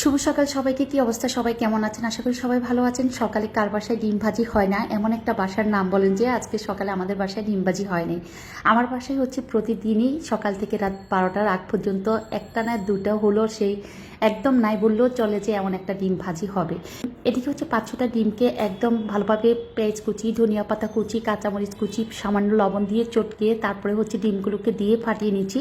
শুভ সকাল সবাইকে, কি অবস্থা? সবাই কেমন আছেন? আশা করি সবাই ভালো আছেন। সকালে কার বাসায় ডিম ভাজি হয় না? এমন একটা বাসার নাম বলেন যে আজকে সকালে আমাদের বাসায় ডিম ভাজি হয়নি আমার বাসায় হচ্ছে প্রতিদিনই সকাল থেকে রাত বারোটার আগ পর্যন্ত একটা না দুটা হলো সেই একদম নাই বললেও চলে যে এমন একটা ডিম ভাজি হবে। এদিকে হচ্ছে পাঁচ ছটা ডিমকে একদম ভালোভাবে পেঁয়াজ কুচি, ধনিয়া পাতা কুচি, কাঁচামরিচ কুচি, সামান্য লবণ দিয়ে চটকিয়ে তারপরে হচ্ছে ডিমগুলোকে দিয়ে ফাটিয়ে নিচ্ছি।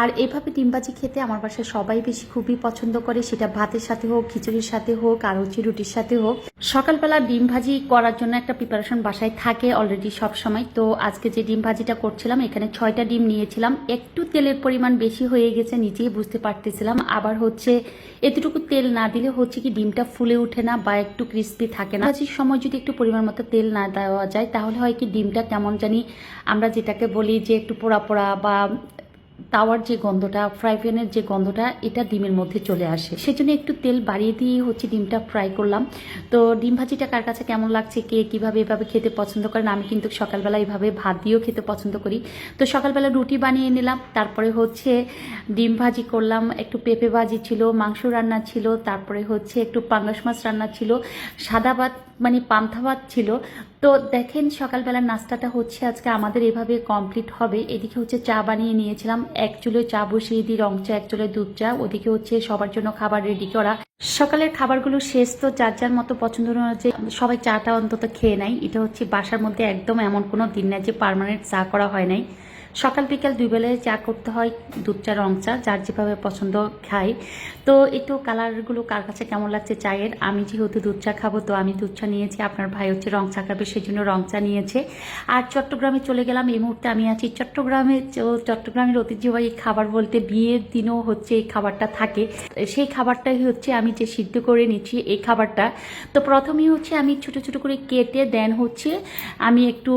আর এভাবে ডিমবাজি খেতে আমার বাসায় সবাই বেশি খুবই পছন্দ করে। সেটা ভাতের সাথে হোক, খিচুড়ির সাথে হোক, আর হচ্ছে রুটির সাথে হোক। সকালবেলা ডিম ভাজি করার জন্য একটা প্রিপারেশন বাসায় থাকে অলরেডি সব সময় তো আজকে যে ডিম ভাজিটা করছিলাম, এখানে ছয়টা ডিম নিয়েছিলাম। একটু তেলের পরিমাণ বেশি হয়ে গেছে, নিজেই বুঝতে পারতেছিলাম। আবার হচ্ছে এতটুকু তেল না দিলে হচ্ছে কি ডিমটা ফুলে ওঠে না বা একটু ক্রিস্পি থাকে না। ভাজির সময় যদি একটু পরিমাণ মতো তেল না দেওয়া যায়, তাহলে হয় কি ডিমটা কেমন জানি আমরা যেটাকে বলি যে একটু পোড়া পোড়া বা তাওয়ার যে গন্ধটা ফ্রাই প্যানের যে গন্ধটা, এটা ডিমের মধ্যে চলে আসে। সেজন্য একটু তেল বাড়িয়ে দিয়ে হচ্ছে ডিমটা ফ্রাই করলাম। তো ডিম ভাজিটা কার কাছে কেমন লাগছে, কে কীভাবে এভাবে খেতে পছন্দ করেন, আমি কিন্তু সকালবেলা এইভাবে ভাত দিয়েও খেতে পছন্দ করি। তো সকালবেলা রুটি বানিয়ে নিলাম, তারপরে হচ্ছে ডিম ভাজি করলাম, একটু পেঁপে ভাজি ছিল, মাংস রান্না ছিল, তারপরে হচ্ছে একটু পাঙ্গাস মাছ রান্না ছিল, সাদা ভাত মানে পান্থা ভাত ছিল। তো দেখেন সকালবেলার নাস্তাটা হচ্ছে আজকে আমাদের এভাবে কমপ্লিট হবে। এদিকে হচ্ছে চা বানিয়ে নিয়েছিলাম এক চুলে চা বসিয়ে দিই, রং চা, এক চুলে দুধ চা। ওদিকে হচ্ছে সবার জন্য খাবার রেডি করা। সকালের খাবারগুলো শেষ তো যার যার মতো পছন্দ যে সবাই চাটা অন্তত খেয়ে নেয়। এটা হচ্ছে বাসার মধ্যে একদম এমন কোনো দিন নাই যে পারমানেন্ট চা করা হয় নাই। সকাল বিকাল দুই বেলায় চা করতে হয় দুধ চা, রং চা, যার যেভাবে পছন্দ খাই। তো একটু কালারগুলো কার কাছে কেমন লাগছে চায়ের? আমি যেহেতু দুধ চা খাব, তো আমি দুধ চা নিয়েছি। আপনার ভাই হচ্ছে রং চা খাবে সেই জন্য রং চা নিয়েছে। আর চট্টগ্রামে চলে গেলাম, এই মুহূর্তে আমি আছি চট্টগ্রামে। চট্টগ্রামের ঐতিহ্যবাহী খাবার বলতে বিয়ের দিনও হচ্ছে এই খাবারটা থাকে। সেই খাবারটাই হচ্ছে আমি যে সিদ্ধ করে নিচ্ছি এই খাবারটা। তো প্রথমেই হচ্ছে আমি ছোট ছোট করে কেটে দেন হচ্ছে আমি একটু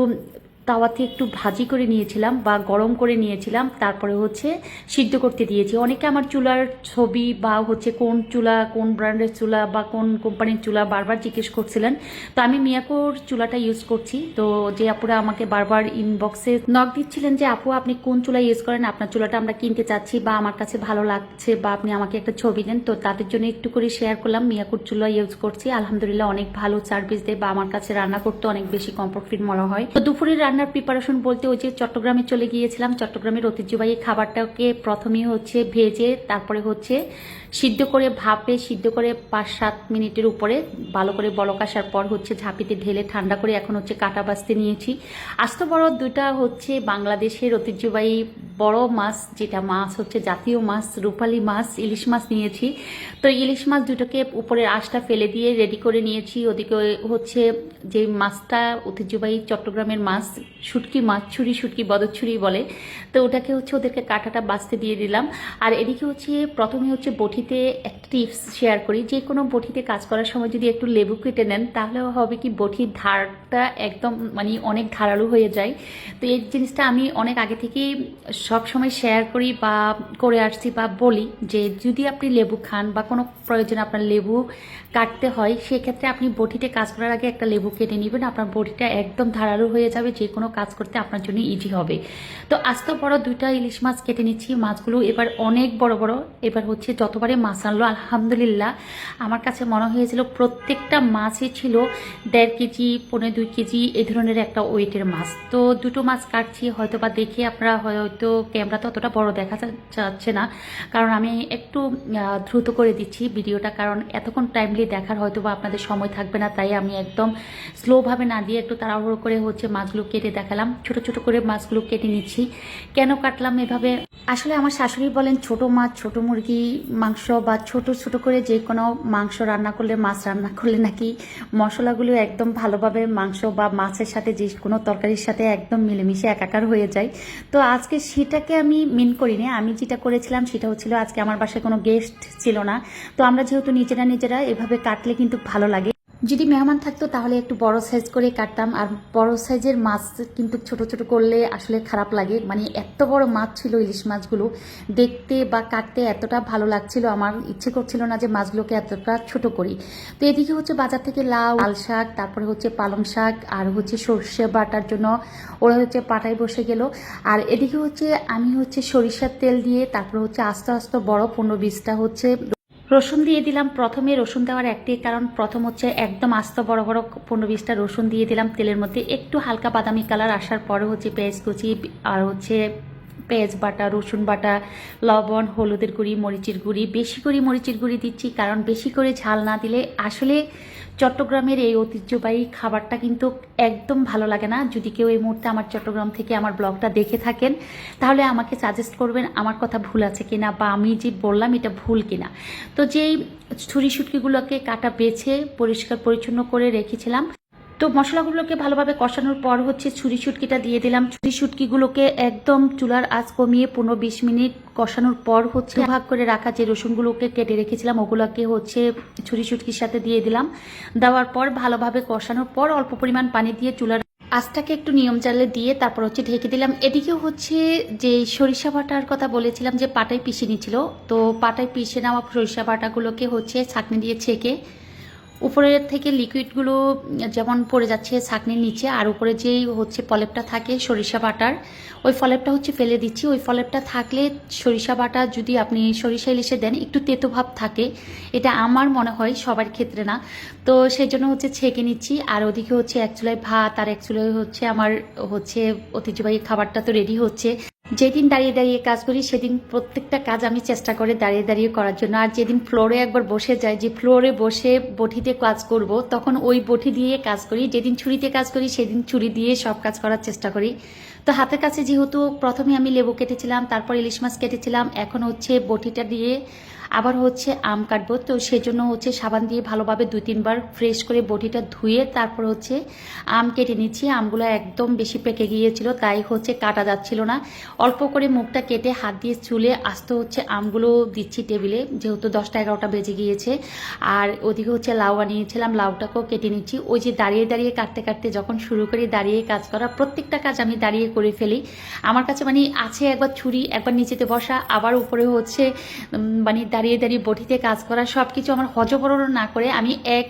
তাওয়াতে একটু ভাজি করে নিয়েছিলাম বা গরম করে নিয়েছিলাম, তারপরে হচ্ছে সিদ্ধ করতে দিয়েছি। অনেকে আমার চুলার ছবি বা হচ্ছে কোন চুলা, কোন ব্র্যান্ডের চুলা বা কোন কোম্পানির চুলা বারবার জিজ্ঞেস করছিলেন। তো আমি মিয়াকোর চুলাটা ইউজ করছি। তো যে আপুরা আমাকে বারবার ইনবক্সে নক দিচ্ছিলেন যে, আপু, আপনি কোন চুলা ইউজ করেন? আপনার চুলাটা আমরা কিনতে চাচ্ছি বা আমার কাছে ভালো লাগছে বা আপনি আমাকে একটা ছবি দেন। তো তাদের জন্য একটু করে শেয়ার করলাম, মিয়াকুর চুলা ইউজ করছি। আলহামদুলিল্লাহ অনেক ভালো সার্ভিস দেয় বা আমার কাছে রান্না করতে অনেক বেশি কমফর্ট ফিল মনে হয়। তো দুপুরের রান্নার প্রিপারেশন বলতে ওই যে চট্টগ্রামে চলে গিয়েছিলাম। চট্টগ্রামের ঐতিহ্যবাহী খাবারটাকে প্রথমেই হচ্ছে ভেজে, তারপরে হচ্ছে সিদ্ধ করে ভাপে সিদ্ধ করে পাঁচ সাত মিনিটের উপরে ভালো করে বলক আসার পর হচ্ছে ঝাঁপিতে ঢেলে ঠান্ডা করে এখন হচ্ছে কাটা বাছতে নিয়েছি। আস্ত বড় দুটা হচ্ছে বাংলাদেশের ঐতিহ্যবাহী বড় মাছ, যেটা মাছ হচ্ছে জাতীয় মাছ, রূপালী মাছ, ইলিশ মাছ নিয়েছি। তো ইলিশ মাছ দুটোকে উপরের আঁশটা ফেলে দিয়ে রেডি করে নিয়েছি। ওদিকে হচ্ছে যে মাছটা ঐতিহ্যবাহী চট্টগ্রামের মাছ শুটকি মাছ ছুরি, শুটকি বদরছুরি বলে। তো ওটাকে হচ্ছে ওদেরকে কাঁটাটা বাঁচতে দিয়ে দিলাম। আর এদিকে হচ্ছে প্রথমে হচ্ছে বটিতে একটা টিপস শেয়ার করি। যে কোনো বটিতে কাজ করার সময় যদি একটু লেবু কেটে নেন তাহলে হবে কি বটির ধারটা একদম মানে অনেক ধারালো হয়ে যায়। তো এই জিনিসটা আমি অনেক আগে থেকেই সব সময় শেয়ার করি বা করে আসছি বা বলি যে যদি আপনি লেবু খান বা কোনো প্রয়োজনে আপনার লেবু কাটতে হয়, সেক্ষেত্রে আপনি বটিতে কাজ করার আগে একটা লেবু কেটে নেবেন। আপনার বটিটা একদম ধারালো হয়ে যাবে, যে কোনো কাজ করতে আপনার জন্য ইজি হবে। তো আস্ত বড় দুইটা ইলিশ মাছ কেটে নিচ্ছি। মাছগুলো এবার অনেক বড় বড়। এবার হচ্ছে যতবারে মাছ আনলো, আলহামদুলিল্লাহ। আমার কাছে মনে হয়েছিল প্রত্যেকটা মাছই ছিল দেড় কেজি পনেরো দুই কেজি এই ধরনের একটা ওয়েটের মাছ। তো দুটো মাছ কাটছি হয়তো বা দেখে আপনারা হয়তো ক্যামেরাতে অতটা বড় দেখা যাচ্ছে না। কারণ আমি একটু দ্রুত করে দিচ্ছি ভিডিওটা, কারণ এতক্ষণ টাইমলি দেখার হয়তো বা আপনাদের সময় থাকবে না। তাই আমি একদম স্লোভাবে না দিয়ে একটু তাড়াহুড়ো করে হচ্ছে মাছগুলো কেটে দেখালাম। ছোট ছোট করে মাছগুলো কেটে নিচ্ছি। কেন কাটলাম এভাবে? আসলে আমার শাশুড়ি বলেন, ছোট মাছ, ছোট মুরগি, মাংস বা ছোট ছোট করে যে কোনো মাংস রান্না করলে, মাছ রান্না করলে নাকি মশলাগুলো একদম ভালোভাবে মাংস বা মাছের সাথে যে কোনো তরকারির সাথে একদম মিলেমিশে একাকার হয়ে যায়। তো আজকে সেটাকে আমি মিন করিনি। আমি যেটা করেছিলাম সেটা হচ্ছিল, আজকে আমার বাসায় কোনো গেস্ট ছিল না। তো আমরা যেহেতু নিজেরা নিজেরা এভাবে কাটলে কিন্তু ভালো লাগে। যদি মেহমান থাকতো, তাহলে একটু বড় সাইজ করে কাটতাম। আর বড় সাইজের মাছ কিন্তু ছোট ছোট করলে আসলে খারাপ লাগে। মানে এত বড় মাছ ছিল ইলিশ মাছগুলো। দেখতে বা কাটতে এতটা ভালো লাগছিল। আমার ইচ্ছে করছিল না যে মাছগুলোকে এতটা ছোট করি। তো এদিকে হচ্ছে বাজার থেকে লাউ, লাল শাক, তারপরে হচ্ছে পালং শাক, আর হচ্ছে সর্ষে বাটার জন্য ওরা হচ্ছে পাটায় বসে গেল। আর এদিকে হচ্ছে আমি হচ্ছে সরিষার তেল দিয়ে, তারপরে হচ্ছে আস্তে আস্তে বড় পনেরো বিশটা হচ্ছে রসুন দিয়ে দিলাম। প্রথমে রসুন দেওয়ার একটি কারণ, প্রথম হচ্ছে একদম আস্ত বড় বড় পনেরো বিশটা রসুন দিয়ে দিলাম তেলের মধ্যে। একটু হালকা বাদামি কালার আসার পরে হচ্ছে পেঁয়াজ কুচি আর হচ্ছে পেঁয়াজ বাটা, রসুন বাটা, লবণ, হলুদের গুঁড়ি, মরিচের গুঁড়ি। বেশি করে মরিচের গুঁড়ি দিচ্ছি, কারণ বেশি করে ঝাল না দিলে আসলে চট্টগ্রামের এই ঐতিহ্যবাহী খাবারটা কিন্তু একদম ভালো লাগে না। যদি কেউ এই মুহূর্তে আমার চট্টগ্রাম থেকে আমার ব্লগটা দেখে থাকেন, তাহলে আমাকে সাজেস্ট করবেন আমার কথা ভুল আছে কিনা বা আমি যে বললাম এটা ভুল কিনা। তো যেই ছুরি সুটকিগুলোকে কাটা বেছে পরিষ্কার পরিচ্ছন্ন করে রেখেছিলাম তো মশলাগুলোকে ভালোভাবে কষানোর পর হচ্ছে ছুরি শুটকিটা দিয়ে দিলাম। ছুরি শুটকিগুলোকে একদম চুলার আঁচ কমিয়ে পনেরো বিশ মিনিট কষানোর পর হচ্ছে ভাগ করে রাখা যে রসুনগুলোকে কেটে রেখেছিলাম, ওগুলোকে হচ্ছে ছুরি শুটকির সাথে দিয়ে দিলাম। দেওয়ার পর ভালোভাবে কষানোর পর অল্প পরিমাণ পানি দিয়ে চুলার আঁচটাকে একটু নিয়ম চালে দিয়ে তারপর হচ্ছে ঢেকে দিলাম। এদিকে হচ্ছে যে সরিষা বাটার কথা বলেছিলাম যে পাটায় পিষে নিচ্ছিল তো পাটায় পিষে নেওয়া সরিষা বাটাগুলোকে হচ্ছে ছাঁকনি দিয়ে ছেঁকে উপরের থেকে লিকুইডগুলো যেমন পড়ে যাচ্ছে ছাঁকনির নিচে, আর উপরে যেই হচ্ছে ফলেপটা থাকে সরিষা বাটার, ওই ফলেপটা হচ্ছে ফেলে দিচ্ছি। ওই ফলেপটা থাকলে সরিষা বাটা যদি আপনি সরিষা ইলিশে দেন, একটু তেতো ভাব থাকে। এটা আমার মনে হয় সবার ক্ষেত্রে না। তো সেই জন্য হচ্ছে ছেঁকে নিচ্ছি। আর ওদিকে হচ্ছে এক চুলায় ভাত, আর এক হচ্ছে আমার হচ্ছে ঐতিহ্যবাহী খাবারটা তো রেডি হচ্ছে। যেদিন দাঁড়িয়ে দাঁড়িয়ে কাজ করি, সেদিন প্রত্যেকটা কাজ আমি চেষ্টা করে দাঁড়িয়ে দাঁড়িয়ে করার জন্য। আর যেদিন ফ্লোরে একবার বসে যাই, যে ফ্লোরে বসে বটিতে কাজ করব, তখন ওই বটি দিয়ে কাজ করি। যেদিন ছুরিতে কাজ করি, সেদিন ছুরি দিয়ে সব কাজ করার চেষ্টা করি। তো হাতের কাছে যেহেতু প্রথমে আমি লেবু কেটেছিলাম, তারপর ইলিশ মাছ কেটেছিলাম, এখন হচ্ছে বটিটা দিয়ে আবার হচ্ছে আম কাটবো। তো সেজন্য হচ্ছে সাবান দিয়ে ভালোভাবে দু তিনবার ফ্রেশ করে বটিটা ধুয়ে তারপর হচ্ছে আম কেটে নিচ্ছি। আমগুলো একদম বেশি পেকে গিয়েছিল, তাই হচ্ছে কাটা যাচ্ছিল না। অল্প করে মুখটা কেটে হাত দিয়ে চুলে আস্ত হচ্ছে আমগুলো দিচ্ছি টেবিলে, যেহেতু দশটা এগারোটা বেজে গিয়েছে। আর ওদিকে হচ্ছে লাউ আনিয়েছিলাম লাউটাকেও কেটে নিচ্ছি। ওই যে দাঁড়িয়ে দাঁড়িয়ে কাটতে কাটতে যখন শুরু করি, দাঁড়িয়ে কাজ করা প্রত্যেকটা কাজ আমি দাঁড়িয়ে করে ফেলি। আমার কাছে মানে আছে একবার ছুরি, একবার নিচেতে বসা, আবার উপরে হচ্ছে মানে দাঁড়িয়ে দাঁড়িয়ে বটিতে কাজ করা সব কিছু আমার হজবরণ না করে আমি এক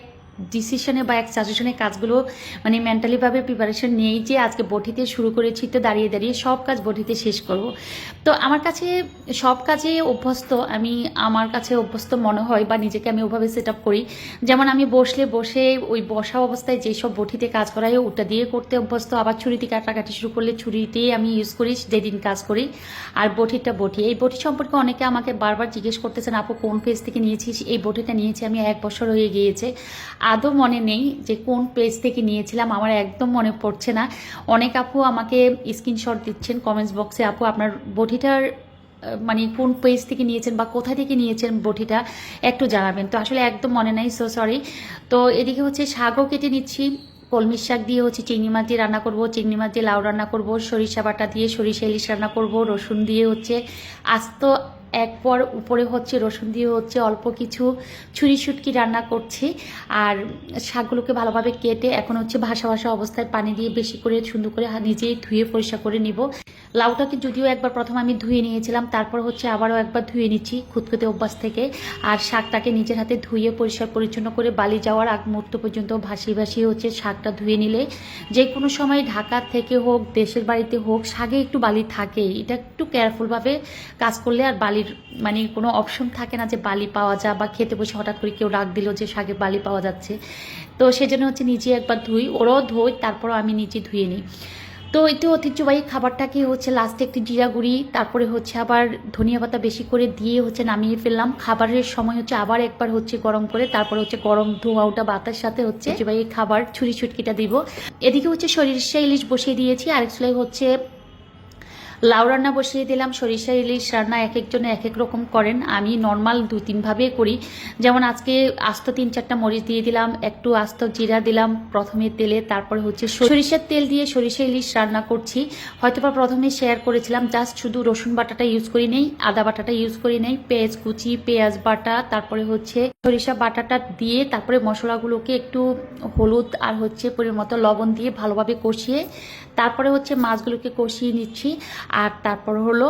ডিসিশনে বা এক সাজেশনে কাজগুলো মানে মেন্টালিভাবে প্রিপারেশন নিয়েই যে আজকে বটিতে শুরু করেছি, তো দাঁড়িয়ে দাঁড়িয়ে সব কাজ বটিতে শেষ করব। তো আমার কাছে সব কাজে অভ্যস্ত, আমি আমার কাছে অভ্যস্ত মনে হয় বা নিজেকে আমি ওভাবে সেট আপ করি। যেমন আমি বসলে বসে ওই বসা অবস্থায় যেসব বটিতে কাজ করা হয় ওটা দিয়ে করতে অভ্যস্ত। আবার ছুরিতে কাটাকাটি শুরু করলে ছুরিতেই আমি ইউজ করি, যেদিন কাজ করি। আর বটিটা বটি এই বটি সম্পর্কে অনেকে আমাকে বারবার জিজ্ঞেস করতেছেন, আপু, কোন পেজ থেকে নিয়েছিস? এই বটিটা নিয়েছি আমি এক বছর হয়ে গিয়েছে। আদৌ মনে নেই যে কোন পেজ থেকে নিয়েছিলাম, আমার একদম মনে পড়ছে না। অনেক আপু আমাকে স্ক্রিনশট দিচ্ছেন কমেন্টস বক্সে আপু, আপনার বটিটার মানে কোন পেজ থেকে নিয়েছেন বা কোথা থেকে নিয়েছেন বটিটা একটু জানাবেন। তো আসলে একদম মনে নাই সো সরি তো এদিকে হচ্ছে শাকও কেটে নিচ্ছি। কলমি শাক দিয়ে হচ্ছে চিংড়ি মাছ দিয়ে রান্না করব, চিংড়ি মাছ দিয়ে লাউ রান্না করব, সরিষা বাটা দিয়ে সরিষা ইলিশ রান্না করব, রসুন দিয়ে হচ্ছে আস্ত এক পর উপরে হচ্ছে রসুন দিয়ে হচ্ছে অল্প কিছু ছুরি শুটকি রান্না করছি। আর শাকগুলোকে ভালোভাবে কেটে এখন হচ্ছে ভাসা ভাসা অবস্থায় পানি দিয়ে বেশি করে সুন্দর করে নিজেই ধুয়ে পরিষ্কার করে নিব। লাউটাকে যদিও একবার প্রথম আমি ধুয়ে নিয়েছিলাম, তারপর হচ্ছে আবারও একবার ধুয়ে নিচ্ছি খুঁতখুঁতে অভ্যাস থেকে। আর শাকটাকে নিজের হাতে ধুয়ে পরিষ্কার পরিচ্ছন্ন করে বালি যাওয়ার আগ মুহূর্ত পর্যন্ত ভাসিয়ে ভাসিয়ে হচ্ছে শাকটা ধুয়ে নিলে যে কোনো সময় ঢাকা থেকে হোক, দেশের বাড়িতে হোক শাকে একটু বালি থাকে। এটা একটু কেয়ারফুলভাবে কাজ করলে আর বালির মানে কোনো অপশন থাকে না যে বালি পাওয়া যায় বা খেতে বসে হঠাৎ করে কেউ ডাক দিল যে শাকে বালি পাওয়া যাচ্ছে। তো সেজন্য হচ্ছে নিজে একবার ধুই, ওরাও ধুই তারপরও আমি নিজে ধুয়ে নিই। তো এতে ঐতিহ্যবাহী খাবারটাকে হচ্ছে? লাস্টে একটু জিরা গুঁড়ি, তারপরে হচ্ছে আবার ধনিয়া পাতা বেশি করে দিয়ে হচ্ছে নামিয়ে ফেললাম। খাবারের সময় হচ্ছে আবার একবার হচ্ছে গরম করে, তারপরে হচ্ছে গরম ধোঁয়াটা বাতার সাথে হচ্ছে ঐতিহ্যবাহী খাবার ছুরি ছুটকিটা দিব। এদিকে হচ্ছে সরিষা ইলিশ বসিয়ে দিয়েছি, আরেক চুলায় হচ্ছে লাউ রান্না বসিয়ে দিলাম, সরিষা, ইলিশ রান্না এক একজনে এক এক রকম করেন। আমি নর্মাল দু তিনভাবে করি। যেমন আজকে আস্ত তিন চারটা মরিচ দিয়ে দিলাম, একটু আস্ত জিরা দিলাম প্রথমে তেলে, তারপরে হচ্ছে সরিষার তেল দিয়ে সরিষা, ইলিশ রান্না করছি। হয়তোবা প্রথমে শেয়ার করেছিলাম জাস্ট শুধু রসুন বাটাটা ইউজ করি নেই, আদা বাটাটা ইউজ করি নেই, পেঁয়াজ কুচি, পেঁয়াজ বাটা, তারপরে হচ্ছে সরিষা বাটাটা দিয়ে তারপরে মশলাগুলোকে একটু হলুদ আর হচ্ছে পরিমাণ মতো লবণ দিয়ে ভালোভাবে কষিয়ে তারপরে হচ্ছে মাছগুলোকে কষিয়ে নিচ্ছি। আর তারপর হলো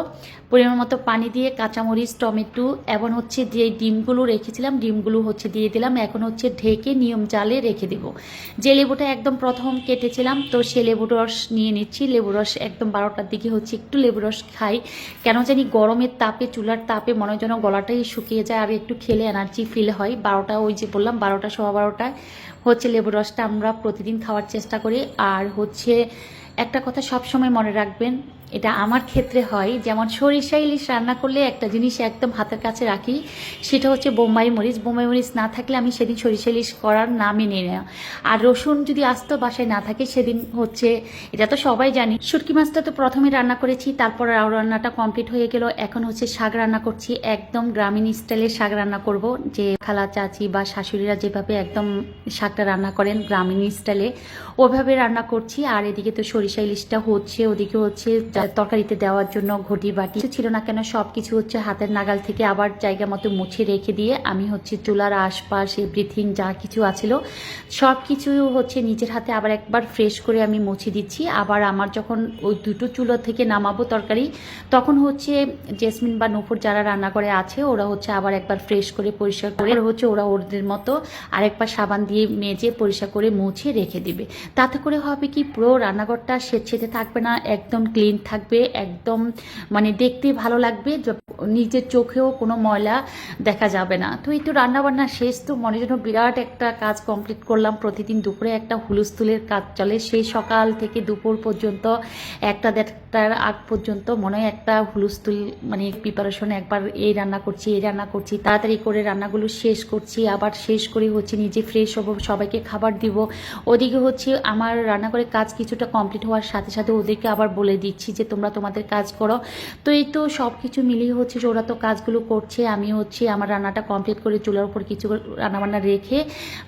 পরিমাণ মতো পানি দিয়ে কাঁচামরিচ, টমেটো এবং হচ্ছে যে ডিমগুলো রেখেছিলাম, ডিমগুলো হচ্ছে দিয়ে দিলাম। এখন হচ্ছে ঢেকে নিয়ম জালে রেখে দেব। যে লেবুটা একদম প্রথম কেটেছিলাম, তো সে লেবু রস নিয়ে নিচ্ছি। লেবু রস একদম বারোটার দিকে হচ্ছে একটু লেবু রস খাই। কেন জানি গরমের তাপে, চুলার তাপে মনে হয় যেন গলাটাই শুকিয়ে যায় আর একটু খেলে এনার্জি ফিল হয়, বারোটা, ওই যে বললাম, বারোটা, সোয়া বারোটায় হচ্ছে লেবুর রসটা আমরা প্রতিদিন খাওয়ার চেষ্টা করি। আর হচ্ছে একটা কথা সব সময় মনে রাখবেন এটা আমার ক্ষেত্রে হয়। যেমন সরিষা, ইলিশ রান্না করলে একটা জিনিস একদম হাতের কাছে রাখি, সেটা হচ্ছে বোম্বাই মরিচ। বোম্বাই মরিচ না থাকলে আমি সেদিন সরিষা, ইলিশ করার নামই নিই না। আর রসুন যদি আসতো বাসায় না থাকে, সেদিন হচ্ছে, এটা তো সবাই জানি। শুটকি মাছটা তো প্রথমে রান্না করেছি, তারপর রান্নাটা কমপ্লিট হয়ে গেল। এখন হচ্ছে শাক রান্না করছি, একদম গ্রামীণ স্টাইলের শাক রান্না করব। যে খালা চাচি বা শাশুড়িরা যেভাবে একদম শাকটা রান্না করেন গ্রামীণ স্টাইলে ওইভাবে রান্না করছি। আর এদিকে তো সরিষা, ইলিশটা হচ্ছে, ওদিকে হচ্ছে তরকারিতে দেওয়ার জন্য ঘটি বাটি ছিল না কেন সব কিছু হচ্ছে হাতের নাগাল থেকে আবার জায়গা মতো মুছে রেখে দিয়ে আমি হচ্ছে চুলার আশপাশ এভরিথিং যা কিছু আছিল সব কিছু হচ্ছে নিজের হাতে আবার একবার ফ্রেশ করে আমি মুছে দিচ্ছি। আবার আমার যখন ওই দুটো চুলো থেকে নামাবো তরকারি, তখন হচ্ছে জেসমিন বা নূপুর যারা রান্না করে আছে, ওরা হচ্ছে আবার একবার ফ্রেশ করে পরিষ্কার করে হচ্ছে ওরা ওদের মতো আরেকবার সাবান দিয়ে মেজে পরিষ্কার করে মুছে রেখে দিবে। তাতে করে হবে কি, পুরো রান্নাঘরটা সেচেতে থাকবে না, একদম ক্লিন থাকবে, একদম মানে দেখতে ভালো লাগবে নিজের চোখেও কোনো ময়লা দেখা যাবে না। তো এই তো রান্নাবান্না শেষ, তো মনে যেন বিরাট একটা কাজ কমপ্লিট করলাম। প্রতিদিন দুপুরে একটা হুলুস্থুলের কাজ চলে। সেই সকাল থেকে দুপুর পর্যন্ত, একটা দেড়টার আগ পর্যন্ত মনে হয় একটা হুলুস্থুল মানে প্রিপারেশন একবার এই রান্না করছি, এই রান্না করছি, তাড়াতাড়ি করে রান্নাগুলো শেষ করছি, আবার শেষ করে হচ্ছে নিজে ফ্রেশ হব, সবাইকে খাবার দিব। ওদিকে হচ্ছে আমার রান্নাঘরের কাজ কিছুটা কমপ্লিট হওয়ার সাথে সাথে ওদেরকে আবার বলে দিচ্ছি যে তোমরা তোমাদের কাজ করো। তো এই তো সব কিছু মিলিয়ে হচ্ছে যে ওরা তো কাজগুলো করছে, আমি হচ্ছে আমার রান্নাটা কমপ্লিট করে চুলার উপর কিছু রান্নাবান্না রেখে,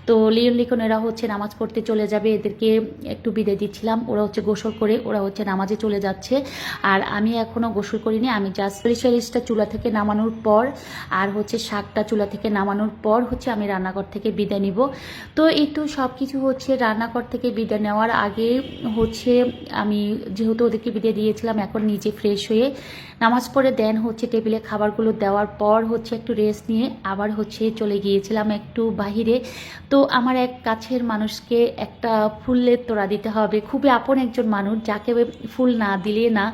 তো লিওন লিখন এরা হচ্ছে নামাজ পড়তে চলে যাবে, এদেরকে একটু বিদায় দিচ্ছিলাম। ওরা হচ্ছে গোসল করে, ওরা হচ্ছে নামাজে চলে যাচ্ছে। আর আমি এখনও গোসল করিনি, আমি জাস্ট স্পেশালিস্টটা চুলা থেকে নামানোর পর আর হচ্ছে শাকটা চুলা থেকে নামানোর পর হচ্ছে আমি রান্নাঘর থেকে বিদায় নিব। তো এই তো সব কিছু হচ্ছে রান্নাঘর থেকে বিদায় নেওয়ার আগে হচ্ছে আমি যেহেতু ওদেরকে বিদায় দিয়েছিলাম এখন নিজে ফ্রেশ হয়ে নামাজ পড়ে দেন হচ্ছে টেবিলে খাবারগুলো দেওয়ার পর হচ্ছে একটু রেস্ট নিয়ে আবার হচ্ছে চলে গিয়েছিলাম একটু বাহিরে। তো আমার এক কাছের মানুষকে একটা ফুলের তোড়া দিতে হবে। খুবই আপন একজন মানুষ, যাকে ফুল না দিলে না,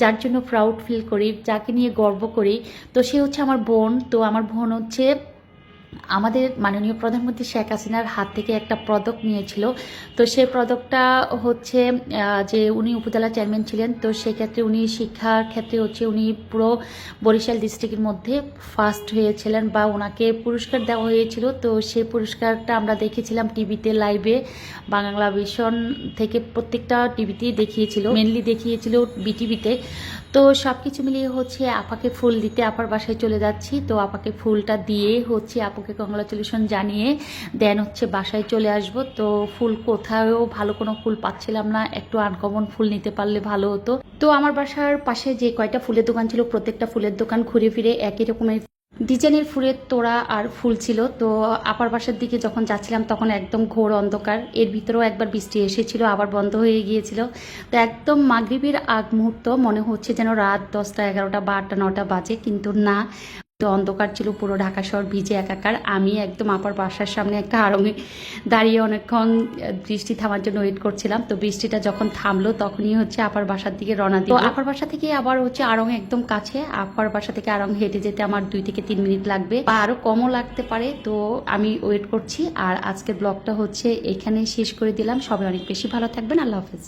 যার জন্য প্রাউড ফিল করি, যাকে নিয়ে গর্ব করি। তো সে হচ্ছে আমার বোন, তো আমার বোন হচ্ছে আমাদের মাননীয় প্রধানমন্ত্রী শেখ হাসিনার হাত থেকে একটা পদক নিয়েছিল। তো সেই পদকটা হচ্ছে যে উনি উপজেলা চেয়ারম্যান ছিলেন, তো সেক্ষেত্রে উনি শিক্ষার ক্ষেত্রে হচ্ছে উনি পুরো বরিশাল ডিস্ট্রিক্টের মধ্যে ফার্স্ট হয়েছিলেন বা ওনাকে পুরস্কার দেওয়া হয়েছিল। তো সেই পুরস্কারটা আমরা দেখেছিলাম টিভিতে লাইভে বাংলা ভিশন থেকে প্রত্যেকটা টিভিতেই দেখিয়েছিল মেনলি দেখিয়েছিল বিটিভিতে তো সব কিছু মিলিয়ে হচ্ছে আপাকে ফুল দিতে আপার বাসায় চলে যাচ্ছি। তো আপাকে ফুলটা দিয়ে হচ্ছে আপুকে কংগ্রাচুলেশন জানিয়ে দেন হচ্ছে বাসায় চলে আসব। তো ফুল কোথাও ভালো কোনো ফুল পাচ্ছিলাম না। একটু আনকমন ফুল নিতে পারলে ভালো হতো। তো আমার বাসার পাশে যে কয়টা ফুলের দোকান ছিল, প্রত্যেকটা ফুলের দোকান ঘুরে ফিরে একই রকমের ডিজাইনের ফুলের তোড়া আর ফুল ছিল, তো আপার বাসার দিকে যখন যাচ্ছিলাম তখন একদম ঘোর অন্ধকার। এর ভিতরেও একবার বৃষ্টি এসেছিল, আবার বন্ধ হয়ে গিয়েছিল। তো একদম মাগরীবের আগ মুহূর্ত মনে হচ্ছে যেন রাত দশটা, এগারোটা বা আটটা, নটা বাজে, কিন্তু না। তো অন্ধকার ছিল, পুরো ঢাকা শহর ভিজে একাকার। আমি একদম আপার বাসার সামনে একটা আড়ঙে দাঁড়িয়ে অনেকক্ষণ বৃষ্টি থামার জন্য ওয়েট করছিলাম। তো বৃষ্টিটা যখন থামলো, তখনই হচ্ছে আপার বাসার দিকে রওনা দিই আপার বাসা থেকে আবার হচ্ছে আড়ং একদম কাছে, আপার বাসা থেকে আড়ং হেঁটে যেতে আমার দুই থেকে তিন মিনিট লাগবে। বা আরও কমও লাগতে পারে, তো আমি ওয়েট করছি। আর আজকের ব্লগটা হচ্ছে এখানে শেষ করে দিলাম। সবাই অনেক বেশি ভালো থাকবেন। আল্লাহ হাফেজ।